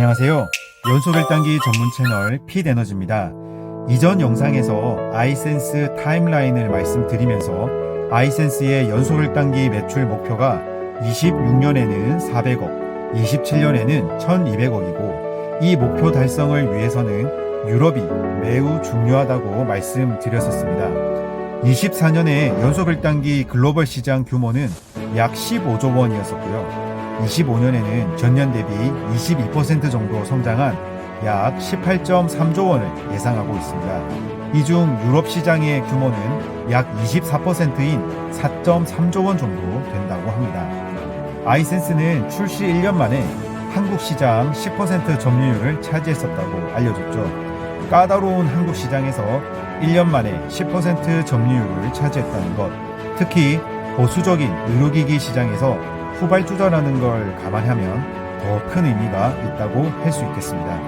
안녕하세요. 연소 결단기 전문 채널 핏에너지입니다. 이전 영상에서 아이센스 타임라인을 말씀드리면서 아이센스의 연소 결단기 매출 목표가 26년에는 400억, 27년에는 1200억이고 이 목표 달성을 위해서는 유럽이 매우 중요하다고 말씀드렸었습니다. 24년에 연소 결단기 글로벌 시장 규모는 약 15조 원이었었고요. 25년에는 전년 대비 22% 정도 성장한 약 18.3조 원을 예상하고 있습니다. 이 중 유럽 시장의 규모는 약 24%인 4.3조 원 정도 된다고 합니다. 아이센스는 출시 1년 만에 한국 시장 10% 점유율을 차지했었다고 알려졌죠. 까다로운 한국 시장에서 1년 만에 10% 점유율을 차지했다는 것, 특히 보수적인 의료기기 시장에서 후발주자라는 걸 감안하면 더 큰 의미가 있다고 할 수 있겠습니다.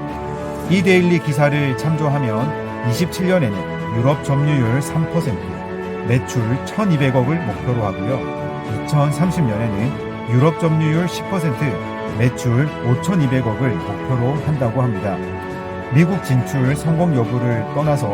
이 데일리 기사를 참조하면 27년에는 유럽 점유율 3%, 매출 1200억을 목표로 하고요. 2030년에는 유럽 점유율 10%, 매출 5200억을 목표로 한다고 합니다. 미국 진출 성공 여부를 떠나서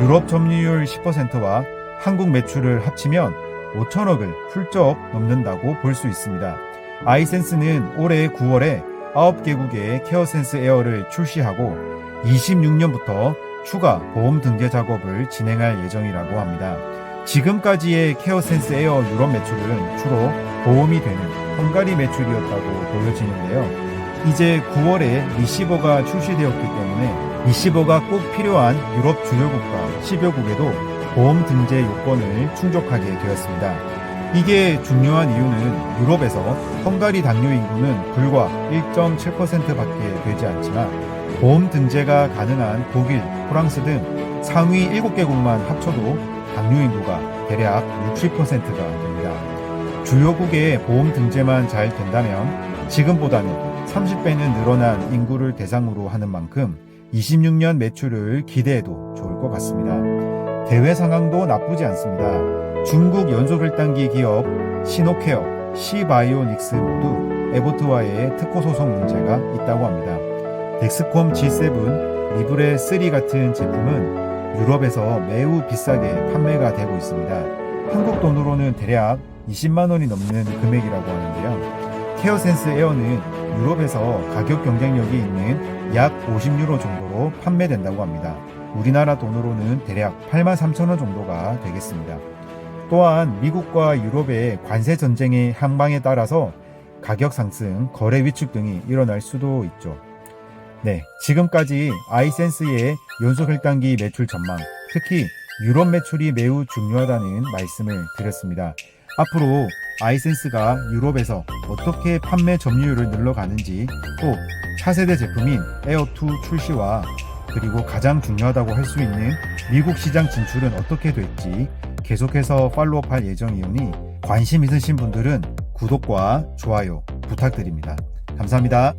유럽 점유율 10%와 한국 매출을 합치면 5천억을 훌쩍 넘는다고 볼 수 있습니다. 아이센스는 올해 9월에 9개국의 케어센스 에어를 출시하고 26년부터 추가 보험 등재 작업을 진행할 예정이라고 합니다. 지금까지의 케어센스 에어 유럽 매출은 주로 보험이 되는 헝가리 매출이었다고 보여지는데요. 이제 9월에 리시버가 출시되었기 때문에 리시버가 꼭 필요한 유럽 주요 국가 10여 국에도 보험 등재 요건을 충족하게 되었습니다. 이게 중요한 이유는 유럽에서 헝가리 당뇨 인구는 불과 1.7%밖에 되지 않지만 보험 등재가 가능한 독일, 프랑스 등 상위 7개국만 합쳐도 당뇨 인구가 대략 60%가 됩니다. 주요국의 보험 등재만 잘 된다면 지금보다는 30배는 늘어난 인구를 대상으로 하는 만큼 26년 매출을 기대해도 좋을 것 같습니다. 대외 상황도 나쁘지 않습니다. 중국 연소결단기 기업 시노케어, 시바이오닉스 모두 에보트와의 특허 소송 문제가 있다고 합니다. 덱스콤 G7, 리브레 3 같은 제품은 유럽에서 매우 비싸게 판매가 되고 있습니다. 한국 돈으로는 대략 20만 원이 넘는 금액이라고 하는데요. 케어센스 에어는 유럽에서 가격 경쟁력이 있는 약 50유로 정도로 판매된다고 합니다. 우리나라 돈으로는 대략 8만 3천 원 정도가 되겠습니다. 또한 미국과 유럽의 관세 전쟁의 향방에 따라서 가격 상승, 거래 위축 등이 일어날 수도 있죠. 네, 지금까지 아이센스의 연속 혈당기 매출 전망, 특히 유럽 매출이 매우 중요하다는 말씀을 드렸습니다. 앞으로 아이센스가 유럽에서 어떻게 판매 점유율을 늘러가는지 또 차세대 제품인 에어2 출시와 그리고 가장 중요하다고 할 수 있는 미국 시장 진출은 어떻게 될지 계속해서 팔로우업 할 예정이오니 관심 있으신 분들은 구독과 좋아요 부탁드립니다. 감사합니다.